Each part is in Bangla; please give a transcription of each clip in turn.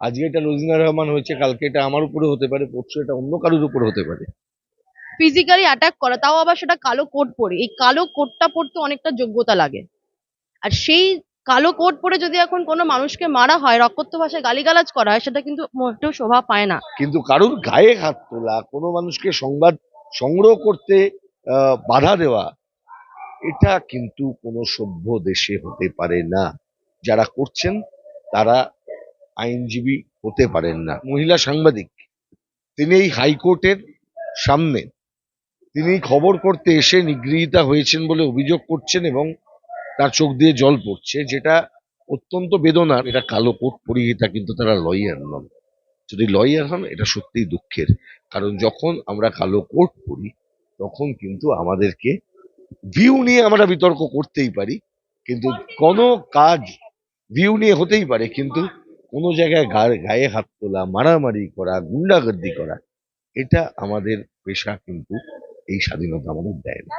আজকে এটা রোজিনা রহমান হয়েছে কালকে এটা আমার উপরে হতে পারে পরশু এটা অন্য কারোর উপরে হতে পারে। ফিজিক্যালি অ্যাটাক করা তাও আবার সেটা কালো কোট পরে। এই কালো কোটটা পরতে অনেকটা যোগ্যতা লাগে। আর সেই কালো কোট পরে যদি এখন কোনো মানুষকে মারা হয় রক্তত্ব ভাষায় গালিগালাজ করা হয় সেটা কিন্তু মোটেও শোভা পায় না। কিন্তু কারোর গায়ে হাত তোলা কোনো মানুষকে সংবাদ সংগ্রহ করতে বাধা দেওয়া এটা কিন্তু কোনো সভ্য দেশে হতে পারে না। যারা করছেন তারা আইনজীবী হতে পারেন না। মহিলা সাংবাদিক, তিনি এই হাইকোর্টের সামনে তিনি খবর করতে এসে নিগৃহীতা হয়েছেন বলে অভিযোগ করছেন এবং তার চোখ দিয়ে জল পড়ছে, যেটা অত্যন্ত বেদনার। এটা কালো কোট পরিহিতা কিন্তু তারা লয়ার নন। যদি লয়ার হন, এটা সত্যিই দুঃখের। কারণ যখন আমরা কালো কোট পরি, তখন কিন্তু আমাদেরকে ভিউ নিয়ে আমরা বিতর্ক করতেই পারি, কিন্তু কোনো কাজ ভিউ নিয়ে হতেই পারে, কিন্তু কোনো জায়গায় গায়ে হাত তোলা, মারামারি করা, গুন্ডাগর্দি করা, এটা আমাদের পেশা কিন্তু এই স্বাধীনতা আমাদের দেয় না।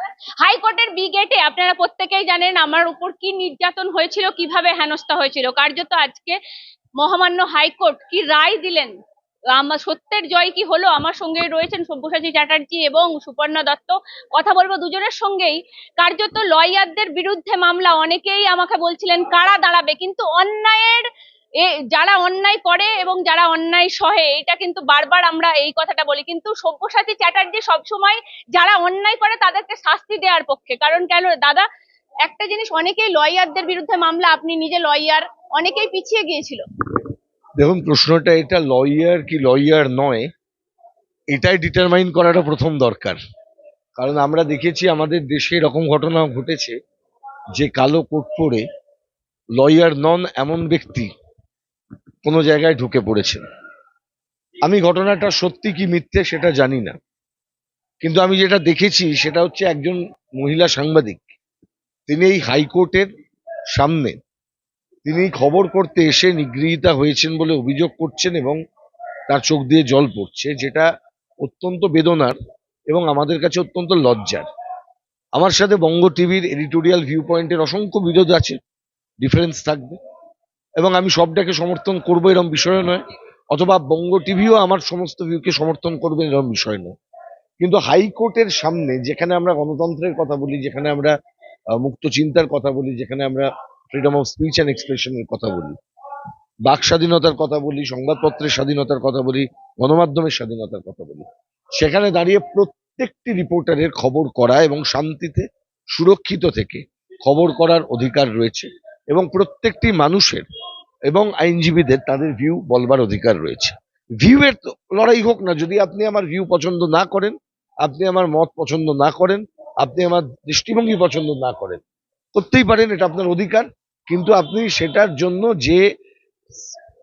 হাইকোর্টের বি গেটে আপনারা প্রত্যেকেই জানেন আমার উপর কি নির্যাতন হয়েছিল, কীভাবে হেনস্থা হয়েছিল। কার্যত আজকে মহামান্য হাইকোর্ট কি রায় দিলেন? আমার সত্যের জয় কি হলো? আমার সঙ্গে রয়েছেন সব্যসাচী চ্যাটার্জি এবং সুপর্ণা দত্ত। কথা বলব দুজনের সঙ্গেই। কার্যত লয়ারদের বিরুদ্ধে মামলা, অনেকেই আমাকে বলছিলেন, কারা দাঁড়াবে? কিন্তু অন্যায়ের এ, যারা অন্যায় করে এবং যারা অন্যায় সহে, এটা কিন্তু বারবার আমরা এই কথাটা বলি। কিন্তু সব্যসাচী চ্যাটার্জি সবসময় যারা অন্যায় করে তাদেরকে শাস্তি দেওয়ার পক্ষে। কারণ কেন, দাদা, একটা জিনিস, অনেকেই লয়ারদের বিরুদ্ধে মামলা, আপনি নিজে লয়ার, অনেকেই পিছিয়ে গিয়েছিল। দেখুন, প্রশ্নটা এটা, লয়ার কি লয়ার নয়, এটাই ডিটারমাইন করাটা প্রথম দরকার। কারণ আমরা দেখেছি, আমাদের দেশে এরকম ঘটনা ঘটেছে, যে কালো কোট পরে লয়ার নন এমন ব্যক্তি কোনো জায়গায় ঢুকে পড়েছেন। আমি ঘটনাটা সত্যি কি মিথ্যে সেটা জানি না। কিন্তু আমি যেটা দেখেছি সেটা হচ্ছে একজন মহিলা সাংবাদিক। তিনি এই হাইকোর্টের সামনে তিনি খবর করতে এসে নিগৃহীতা হয়েছেন বলে অভিযোগ করছেন এবং তার চোখ দিয়ে জল পড়ছে, যেটা অত্যন্ত বেদনার এবং আমাদের কাছে অত্যন্ত লজ্জার। আমার সাথে বঙ্গ টিভির এডিটোরিয়াল ভিউ পয়েন্টের অসংখ্য বিরোধ আছে, ডিফারেন্স থাকবে। এবং আমি সবটাকে সমর্থন করব এরকম বিষয় নয়। অথবা বঙ্গ টিভিও আমার সমস্ত ভিউকে সমর্থন করবে এরকম বিষয় নয়। কিন্তু হাইকোর্টের সামনে যেখানে আমরা গণতন্ত্রের কথা বলি, যেখানে আমরা মুক্ত চিন্তার কথা বলি, যেখানে আমরা ফ্রিডম অফ স্পিচ অ্যান্ড এক্সপ্রেশনের কথা বলি, বাক স্বাধীনতার কথা বলি, সংবাদপত্রের স্বাধীনতার কথা বলি, গণমাধ্যমের স্বাধীনতার কথা বলি, সেখানে দাঁড়িয়ে প্রত্যেকটি রিপোর্টারের খবর করা এবং শান্তিতে, সুরক্ষিত থেকে খবর করার অধিকার রয়েছে এবং প্রত্যেকটি মানুষের এবং আইনজীবীদের তাদের ভিউ বলবার অধিকার রয়েছে। ভিউ এর তো লড়াই হোক না, যদি আপনি আমার ভিউ পছন্দ না করেন, আপনি আমার মত পছন্দ না করেন, আপনি আমার দৃষ্টিভঙ্গি পছন্দ না করেন, করতেই পারেন, এটা আপনার অধিকার। কিন্তু আপনি সেটার জন্য যে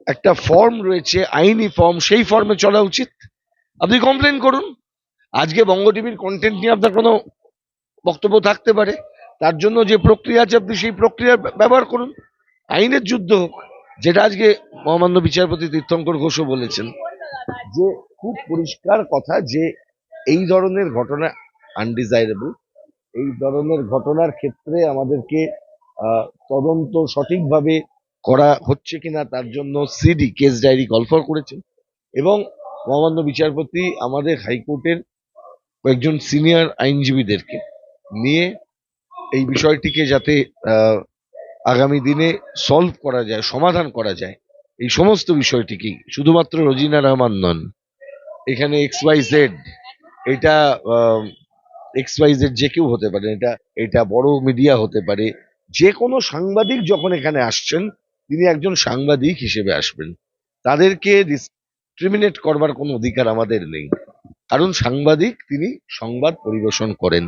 একটা ফর্ম রয়েছে, আইনি ফর্ম সেই ফর্মে চলা উচিত। আপনি কমপ্লেন করুন। আজকে বঙ্গ টিভির কন্টেন্ট নিয়ে আপনার কোনো বক্তব্য থাকতে পারে। তার জন্য যে প্রক্রিয়া আছে, আপনি সেই প্রক্রিয়া ব্যবহার করুন। আইনের যুদ্ধ হোক যেটা আজকে মহামান্য বিচারপতি তীর্থঙ্কর ঘোষও বলেছেন, যে খুব পরিষ্কার কথা যে এই ধরনের ঘটনা আনডিজাইরেবল এই ধরনের ঘটনার ক্ষেত্রে আমাদেরকে তদন্ত সঠিকভাবে করা হচ্ছে কিনা তার জন্য সিডি কেস ডায়েরি কলফর করেছেন এবং মহামান্য বিচারপতি আমাদের হাইকোর্টের কয়েকজন সিনিয়র আইনজীবীদেরকে নিয়ে এই বিষয়টিকে যাতে আগামী দিনে সলভ করা যায়, সমাধান করা যায়। এই সমস্ত বিষয়টিকেই শুধুমাত্র রোজিনা রহমান নন, এখানে এক্স ওয়াই জেড এটা এক্স ওয়াই জেড যে কেউ হতে পারে, এটা এটা বড় মিডিয়া হতে পারে। যে কোনো সাংবাদিক যখন এখানে আসছেন, তিনি একজন সাংবাদিক হিসেবে আসবেন। তাদেরকে ডিসক্রিমিনেট করবার কোনো অধিকার আমাদের নেই। কারণ সাংবাদিক, তিনি সংবাদ পরিবেশন করেন।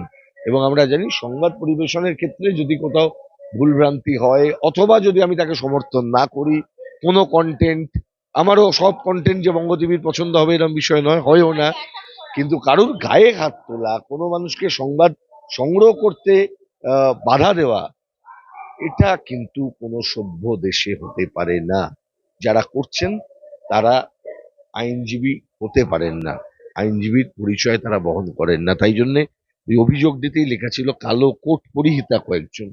এবং আমরা জানি, সংবাদ পরিবেশনের ক্ষেত্রে যদি কোথাও ভুলভ্রান্তি হয়, অথবা যদি আমি তাকে সমর্থন না করি, কোনো কন্টেন্ট আমারও সব কন্টেন্ট যে বঙ্গ টিভির পছন্দ হবে এরকম বিষয় নয়, হয়ও না। কিন্তু কারুর গায়ে হাত তোলা, কোনো মানুষকে সংবাদ সংগ্রহ করতে বাধা দেওয়া, এটা কিন্তু কোনো সভ্য দেশে হতে পারে না। যারা করছেন, তারা আইনজীবী হতে পারেন না। আইনজীবীর পরিচয় তারা বহন করেন না। তাই জন্যে ওই অভিযোগ দিতেই লেখা ছিল, কালো কোট পরিহিতা কয়েকজন।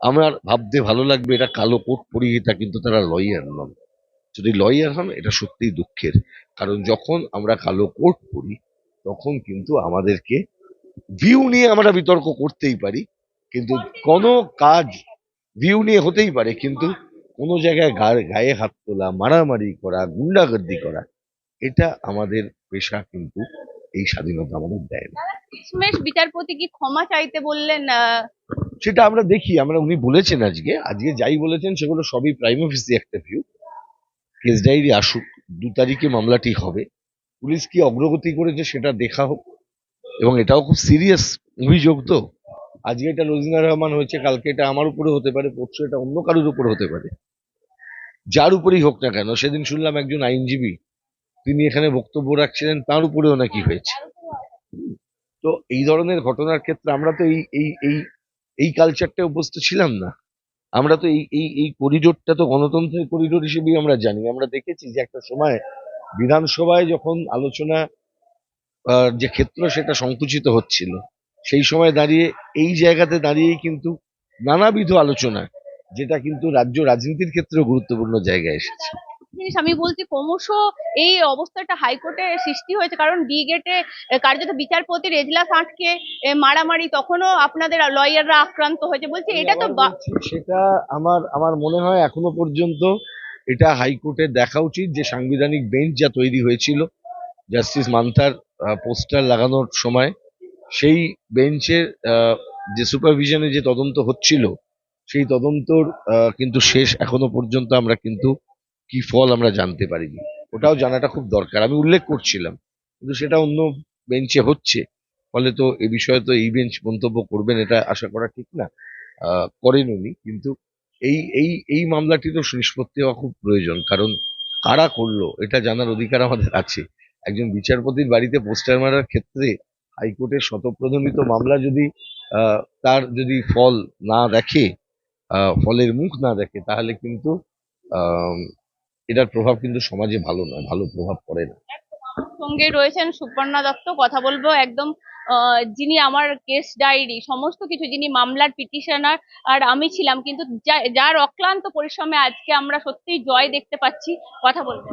আমার ভাবতে ভালো লাগবে, এটা কালো কোট পরিহিতা, কিন্তু তারা লয়ার নন। যদি লয়ার হন, এটা সত্যিই দুঃখের। কারণ যখন আমরা কালো কোট পরি, তখন কিন্তু আমাদেরকে ভিউ নিয়ে আমরা বিতর্ক করতেই পারি, কিন্তু কোনো কাজ ভিউ নিয়ে হতেই পারে, কিন্তু কোনো জায়গায় গায়ে হাত তোলা, মারামারি করা, গুন্ডাগর্দি করা, এটা আমাদের পেশা কিন্তু এই স্বাধীনতা আমাদের দেয় না। বিচারপতি কি ক্ষমা চাইতে বললেন সেটা আমরা দেখি, আমরা উনি বলেছেন আজকে আজকে যাই বলেছেন সেগুলো সবই প্রাইম অফিসি একটা ভিউ কেস ডায়েরি আসুক, দু তারিখে মামলাটি হবে, পুলিশ কি অগ্রগতি করেছে সেটা দেখা হোক, এবং এটাও খুব সিরিয়াস অভিযোগ তো। আজকে এটা রোজিনা রহমান হয়েছে, কালকে এটা আমার উপরে হতে পারে, পরশু এটা অন্য কারোর উপরে হতে পারে। যার উপরেই হোক না কেন, সেদিন শুনলাম একজন আইনজীবী, তিনি এখানে বক্তব্য রাখছিলেন, তার উপরেও নাকি হয়েছে। তো এই ধরনের ঘটনার ক্ষেত্রে আমরা তো এই এই এই এই কালচারটা অভ্যস্ত ছিলাম না। আমরা তো এই এই এই করিডোরটা তো গণতন্ত্রের করিডোর হিসেবেই আমরা জানি। আমরা দেখেছি যে একটা সময় বিধানসভায় যখন আলোচনা যে ক্ষেত্র সেটা সংকুচিত হচ্ছিল, সেই সময় দাঁড়িয়ে, এই জায়গাতে দাঁড়িয়েই কিন্তু নানাবিধ আলোচনা, যেটা কিন্তু রাজ্য রাজনীতির ক্ষেত্রেও গুরুত্বপূর্ণ জায়গায় এসেছে। জিনিস আমি বলছি ক্রমশ এই অবস্থাটা হাইকোর্টে সৃষ্টি হয়েছে। কারণ ডি গেটে কার্যত বিচারপতির এজলাস আটকে মারামারি তখনও আপনাদের লয়াররা আক্রান্ত হয়েছে বলছি এটা তো সেটা আমার আমার মনে হয় এখনও পর্যন্ত এটা হাইকোর্টের দেখা উচিত যে সাংবিধানিক বেঞ্চ যা তৈরি হয়েছিল জাস্টিস মান্থার পোস্টার লাগানোর সময় সেই বেঞ্চের যে সুপারভিশনে যে তদন্ত হচ্ছিল সেই তদন্তর আহ, কিন্তু শেষ এখনও পর্যন্ত আমরা কিন্তু কি ফল আমরা জানতে পারিনি। ওটাও জানাটা খুব দরকার। আমি উল্লেখ করছিলাম, কিন্তু সেটা অন্য বেঞ্চে হচ্ছে। ফলে তো এ বিষয়ে তো এই বেঞ্চ মন্তব্য করবেন, এটা আশা করা ঠিক না। করেন উনি, কিন্তু এই এই এই মামলাটিরও নিষ্পত্তি হওয়া খুব প্রয়োজন, কারণ কারা করল, এটা জানার অধিকার আমাদের আছে। একজন বিচারপতির বাড়িতে পোস্টার মারার ক্ষেত্রে হাইকোর্টের শতপ্রণোদিত মামলা যদি তার যদি ফল না দেখে ফলের মুখ না দেখে, তাহলে কিন্তু এটার প্রভাব কিন্তু সমাজে ভালো নয় ভালো প্রভাব পড়ে না। সঙ্গে রয়েছেন সুপর্ণা দত্ত কথা বলব একদম আহ, যিনি আমার কেস ডায়েরি সমস্ত কিছু যিনি মামলার পিটিশনার আর আমি ছিলাম কিন্তু যা- যার অক্লান্ত পরিশ্রমে আজকে আমরা সত্যিই জয় দেখতে পাচ্ছি কথা বলব।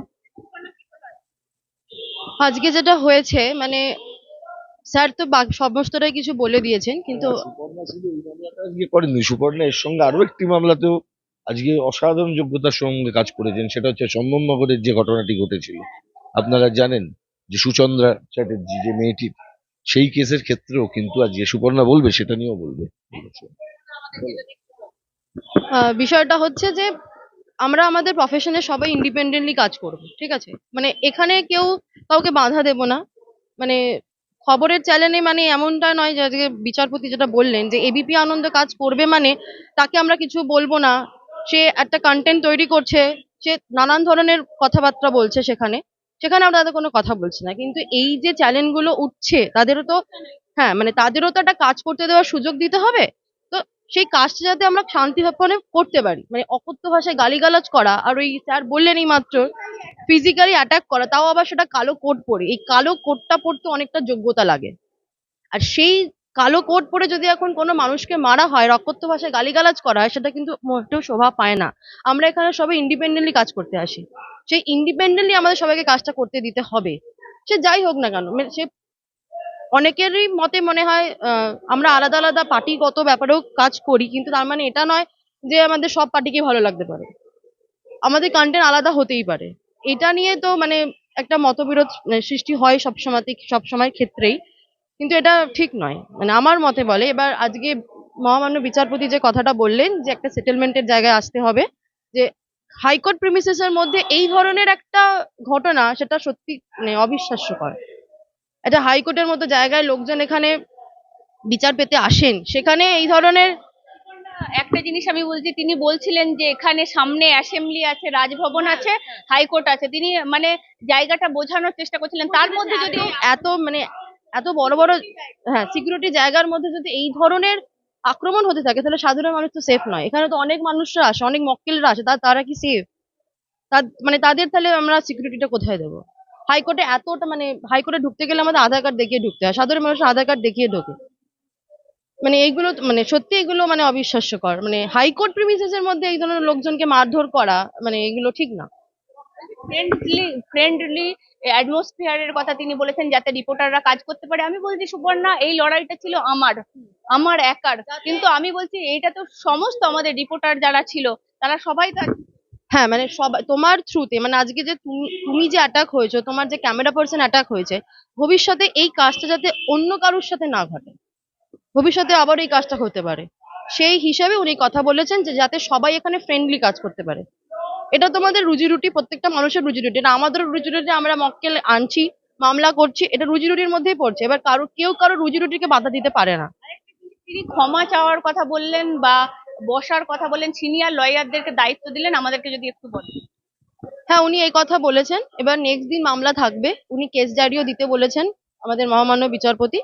আজকে যেটা হয়েছে মানে স্যার তো সমস্তটাই কিছু বলে দিয়েছেন কিন্তু সুপর্ণা এর সঙ্গে আরও একটি মামলাতেও আজকে অসাধারণ যোগ্যতার সঙ্গে কাজ করেছেন, সেটা হচ্ছে চন্দননগরের যে ঘটনাটি ঘটেছিল। আপনারা জানেন যে সুচন্দ্রা চ্যাটার্জি, যে মেয়েটি, সেই কেসের ক্ষেত্রেও কিন্তু আজকে সুপর্ণা বলবে, সেটা নিয়েও বলবে। বিষয়টা হচ্ছে যে আমরা আমাদের প্রফেশনে সবাই ইন্ডিপেন্ডেন্টলি কাজ করব, ঠিক আছে? মানে এখানে কেউ কাউকে বাধা দেব না। মানে খবরের চ্যানেলে মানে এমনটা নয় যে বিচারপতি যেটা বললেন যে এবিপি আনন্দ কাজ করবে মানে তাকে আমরা কিছু বলব না। সে একটা কন্টেন্ট তৈরি করছে, সে নানান ধরনের কথাবার্তা বলছে সেখানে। সেখানে আমরা তাদের কোনো কথা বলছি না। কিন্তু এই যে চ্যানেলগুলো উঠছে, তাদেরও তো হ্যাঁ মানে তাদেরও তো একটা কাজ করতে দেওয়ার সুযোগ দিতে হবে। তো সেই কাজটা যাতে আমরা শান্তিভাবে করতে পারি মানে অকথ্য ভাষায় গালিগালাজ করা, আর ওই স্যার বললেন এই মাত্র ফিজিক্যালি অ্যাটাক করা, তাও আবার সেটা কালো কোট পরে। এই কালো কোটটা পরতে অনেকটা যোগ্যতা লাগে। আর সেই কালো কোট পরে যদি এখন কোনো মানুষকে মারা হয় রকথ্য ভাষায় গালিগালাজ করা হয়, সেটা কিন্তু মোটেও শোভা পায় না। আমরা এখানে সবাই ইন্ডিপেন্ডেন্টলি কাজ করতে আসি। সেই ইন্ডিপেন্ডেন্টলি আমাদের সবাইকে কাজটা করতে দিতে হবে। সে যাই হোক না কেন সে অনেকেরই মতে মনে হয় আমরা আলাদা আলাদা পার্টিগত ব্যাপারেও কাজ করি, কিন্তু তার মানে এটা নয় যে আমাদের সব পার্টিকে ভালো লাগতে পারে। আমাদের কন্টেন্ট আলাদা হতেই পারে। এটা নিয়ে তো মানে একটা মতবিরোধ মানে সৃষ্টি হয় সব সব সময় ক্ষেত্রেই। কিন্তু এটা ঠিক নয়। মানে আমার মতে বলে এবার আজকে মহামান্য বিচারপতি যে কথাটা বললেন যে একটা সেটেলমেন্টের জায়গায় আসতে হবে যে হাইকোর্ট প্রিমিসেসের মধ্যে এই ধরনের একটা ঘটনা সেটা সত্যি মানে অবিশ্বাস্যকর। একটা হাইকোর্টের মতো জায়গায় লোকজন এখানে বিচার পেতে আসেন সেখানে এই ধরনের একটা জিনিস আমি বলছি তিনি বলছিলেন যে এখানে সামনে অ্যাসেম্বলি আছে রাজভবন আছে হাইকোর্ট আছে। তিনি মানে জায়গাটা বোঝানোর চেষ্টা করছিলেন। তার মধ্যে যদি এত মানে এত বড় বড় হ্যাঁ সিকিউরিটি জায়গার মধ্যে যদি এই ধরনের আক্রমণ হতে থাকে, তাহলে সাধারণ মানুষ তো সেফ নয়। এখানে তো অনেক মানুষরা আসে, অনেক মক্কেলরা আসে তারা কি সেফ মানে তাদের তাহলে আমরা সিকিউরিটিটা কোথায় দেবো? হাইকোর্টে এতটা মানে হাইকোর্টে ঢুকতে গেলে আমাদের আধার কার্ড দেখিয়ে ঢুকতে হয়, সাধারণ মানুষ আধার কার্ড দেখিয়ে ঢোকে। মানে এইগুলো মানে সত্যি এগুলো মানে অবিশ্বাস্যকর। মানে হাইকোর্ট প্রিমিসেস এর মধ্যে এই ধরনের লোকজনকে মারধর করা মানে এগুলো ঠিক না। ফ্রেন্ডলি ফ্রেন্ডলি অ্যাটমসফিয়ারের কথা তিনি বলেছেন যাতে রিপোর্টাররা কাজ করতে পারে। আমি বলছি, সুবর্ণা, এই লড়াইটা ছিল আমার আমার একার। কিন্তু আমি বলছি, এইটা তো সমস্ত আমাদের রিপোর্টার যারা ছিল, তারা সবাই হ্যাঁ মানে সবাই তোমার থ্রুতে মানে আজকে যে তুমি তুমি যে অ্যাটাক হয়েছো, তোমার যে ক্যামেরা পার্সন অ্যাটাক হয়েছে, ভবিষ্যতে এই কাজটা যাতে অন্য কারোর সাথে না ঘটে, ভবিষ্যতে আবার এই কাজটা হতে পারে। সেই হিসাবে উনি কথা বলেছেন যে যাতে সবাই এখানে ফ্রেন্ডলি কাজ করতে পারে। এটা তোমাদের রুজি রুটি প্রত্যেকটা মানুষের রুজি রুটি। এটা আমাদের রুজি রুটি আমরা মক্কেল আনছি মামলা করছি এটা রুজি রুটির মধ্যেই পড়ছে। এবার কারও কেউ কারও রুজি রুটিকে বাধা দিতে পারে না। তিনি ক্ষমা চাওয়ার কথা বললেন বা বসার কথা বললেন সিনিয়র লয়ারদেরকে দায়িত্ব দিলেন আমাদেরকে যদি একটু বলেন। হ্যাঁ উনি এই কথা বলেছেন। এবার নেক্সট দিন মামলা থাকবে। উনি কেস জারিও দিতে বলেছেন আমাদের মহামান্য বিচারপতি।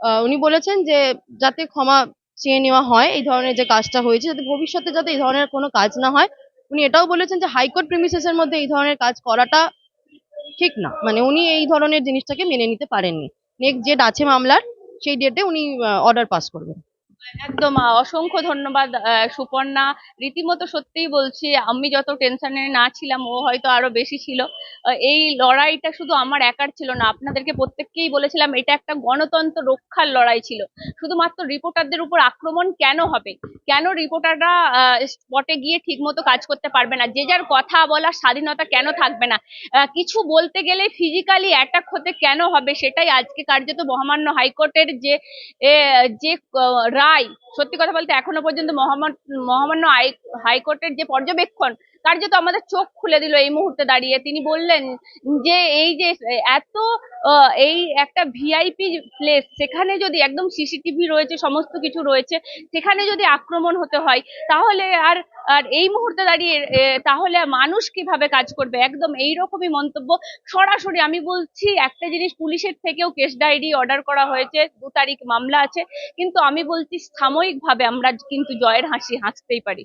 আহ, উনি বলেছেন যে যাতে ক্ষমা চেয়ে নেওয়া হয় এই ধরনের যে কাজটা হয়েছে যাতে ভবিষ্যতে যাতে এই ধরনের কোনো কাজ না হয় উনি এটাও বলেছেন যে হাইকোর্ট প্রিমিসেসের মধ্যে এই ধরনের কাজ করাটা ঠিক না। মানে উনি এই ধরনের জিনিসটাকে মেনে নিতে পারেননি। নেক্সট ডেট আছে মামলার, সেই ডেটে উনি অর্ডার পাস করবেন। একদম অসংখ্য ধন্যবাদ সুপর্ণা। রীতিমতো সত্যিই বলছি, আমি যত টেনশনে না ছিলাম, ও হয়তো আরও বেশি ছিল। এই লড়াইটা শুধু আমার একার ছিল না, আপনাদেরকে প্রত্যেককেই বলেছিলাম, এটা একটা গণতন্ত্র রক্ষার লড়াই ছিল। শুধুমাত্র রিপোর্টারদের উপর আক্রমণ কেন হবে? কেন রিপোর্টাররা স্পটে গিয়ে ঠিকমতো কাজ করতে পারবে না? যে যার কথা বলার স্বাধীনতা কেন থাকবে না? কিছু বলতে গেলে ফিজিক্যালি অ্যাটাক হতে কেন হবে? সেটাই আজকে কার্যত মহামান্য হাইকোর্টের যে যে রায় সত্যি কথা বলতে এখনও পর্যন্ত মহামান্য মহামান্য হাই- হাইকোর্টের যে পর্যবেক্ষণ কার্যত আমাদের চোখ খুলে দিল এই মুহূর্তে দাঁড়িয়ে। তিনি বললেন যে এই যে, এত এই একটা ভিআইপি প্লেস সেখানে যদি একদম সিসিটিভি রয়েছে, সমস্ত কিছু রয়েছে, সেখানে যদি আক্রমণ হতে হয়, তাহলে আর আর এই মুহূর্তে দাঁড়িয়ে তাহলে মানুষ কীভাবে কাজ করবে? একদম এই রকমই মন্তব্য। সরাসরি আমি বলছি, একটা জিনিস পুলিশের থেকেও কেস ডায়েরি অর্ডার করা হয়েছে, দু তারিখ মামলা আছে, কিন্তু আমি বলছি সাময়িকভাবে আমরা কিন্তু জয়ের হাসি হাসতেই পারি।